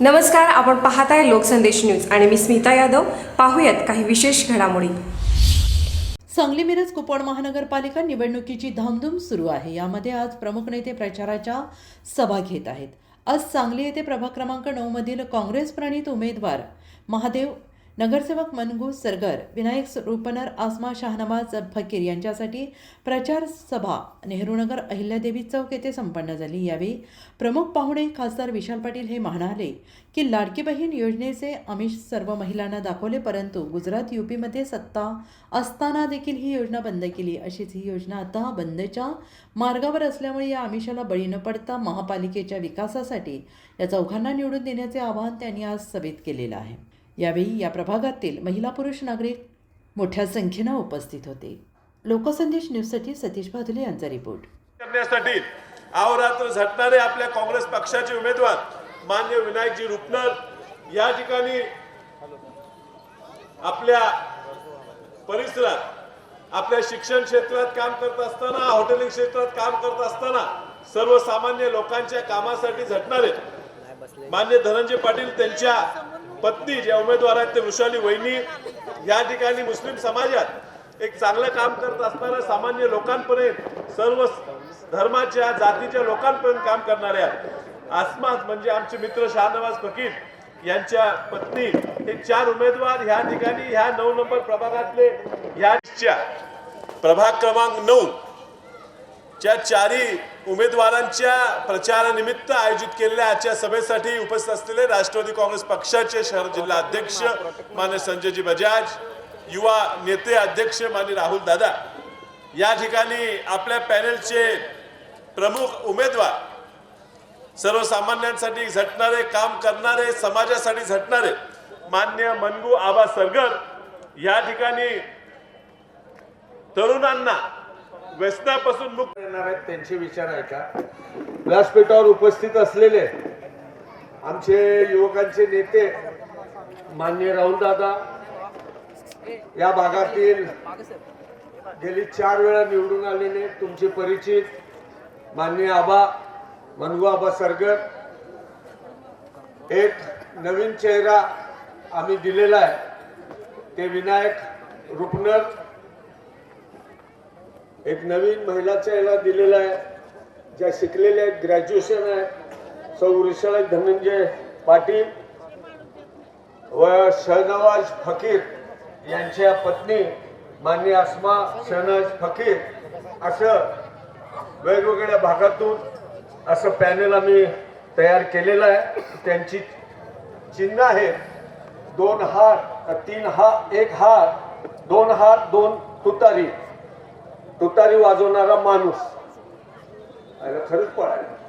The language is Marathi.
नमस्कार आपण पाहताय लोकसंदेश न्यूज आणि मी स्मिता यादव. पाहूयात काही विशेष घडामोडी. सांगली मिरज कुपवाड महानगरपालिका निवडणुकीची धामधूम सुरू आहे. यामध्ये आज प्रमुख नेते प्रचाराच्या सभा घेत आहेत. आज सांगली येथे प्रभाग क्रमांक नऊ मधील काँग्रेस प्रणित उमेदवार महादेव नगरसेवक मनगू सरगर विनायक रूपनर आसमा शाहनवाज फकीर यांच्यासाठी प्रचार सभा नेहरूनगर अहिल्यादेवी चौक येथे संपन्न झाली. यावेळी प्रमुख पाहुणे खासदार विशाल पाटील हे म्हणाले की लाडकी बहीण योजनेचे आमिष सर्व महिलांना दाखवले परंतु गुजरात यूपीमध्ये सत्ता असताना देखील ही योजना बंद केली. अशीच ही योजना आता बंदच्या मार्गावर असल्यामुळे या आमिषाला बळी न पडता महापालिकेच्या विकासासाठी या चौघांना निवडून देण्याचे आवाहन त्यांनी आज सभेत केलेलं आहे. यावेळी या प्रभागातील महिला पुरुष नागरिक मोठ्या संख्येनं उपस्थित होते. लोकसंदेश न्यूजसाठी सतीश भादुले यांचा रिपोर्ट. करण्यासाठी अहोरात्र झटणारे आपल्या काँग्रेस पक्षाचे उमेदवार मान्य विनायकजी रुपनर या ठिकाणी आपल्या परिसरात आपल्या शिक्षण क्षेत्रात काम करत असताना हॉटेलिंग क्षेत्रात काम करत असताना सर्वसामान्य लोकांच्या कामासाठी झटणारे मान्य धनंजय पाटील त्यांच्या पत्नी ज्या उमेदवार आहेत ते वृषाली वहिनी या ठिकाणी मुस्लिम समाजात एक चांगलं काम करत असणाऱ्या सामान्य लोकांपर्यंत सर्व धर्माच्या जातीच्या लोकांपर्यंत काम करणाऱ्या आसमास म्हणजे आमचे मित्र शाहनवाज फकीर यांच्या पत्नी हे चार उमेदवार ह्या ठिकाणी ह्या नऊ नंबर प्रभागातले ह्याच्या प्रभाग क्रमांक नऊ ज्या चारी उमेदवारांच्या प्रचारानिमित्त आयोजित केलेल्या आजच्या सभेसाठी उपस्थित असलेले राष्ट्रवादी काँग्रेस पक्षाचे शहर जिल्हा अध्यक्ष मान्य संजयजी बजाज युवा नेते अध्यक्ष मान्य राहुल दादा या ठिकाणी आपल्या पॅनेलचे प्रमुख उमेदवार सर्वसामान्यांसाठी झटणारे काम करणारे समाजासाठी झटणारे मान्य मनगू आबा सरगर या ठिकाणी तरुणांना व्यसनापासून मुक्त येणार आहेत त्यांचे विचार ऐका. व्यासपीठावर उपस्थित असलेले आमचे युवकांचे नेते मान्य राहुल दादा या भागातील गेली चार वेळा निवडून आलेले तुमचे परिचित मान्य आबा मनगू आबा सरगर एक नवीन चेहरा आम्ही दिलेला आहे ते विनायक रुपनर एक नवीन महिलाच्या याला दिलेला आहे ज्या शिकलेल्या आहेत ग्रॅज्युएशन आहे. सौ वृषाला धनंजय पाटील व शहनवाज फकीर यांच्या पत्नी मान्य आसमा शहनाज फकीर असं वेगवेगळ्या भागातून असं पॅनल आम्ही तयार केलेलं आहे. त्यांची चिन्ह आहे दोन हार तीन हा एक हार दोन हार दोन तुतारी. तुतारी वाजवणारा माणूस. खरंच पळायला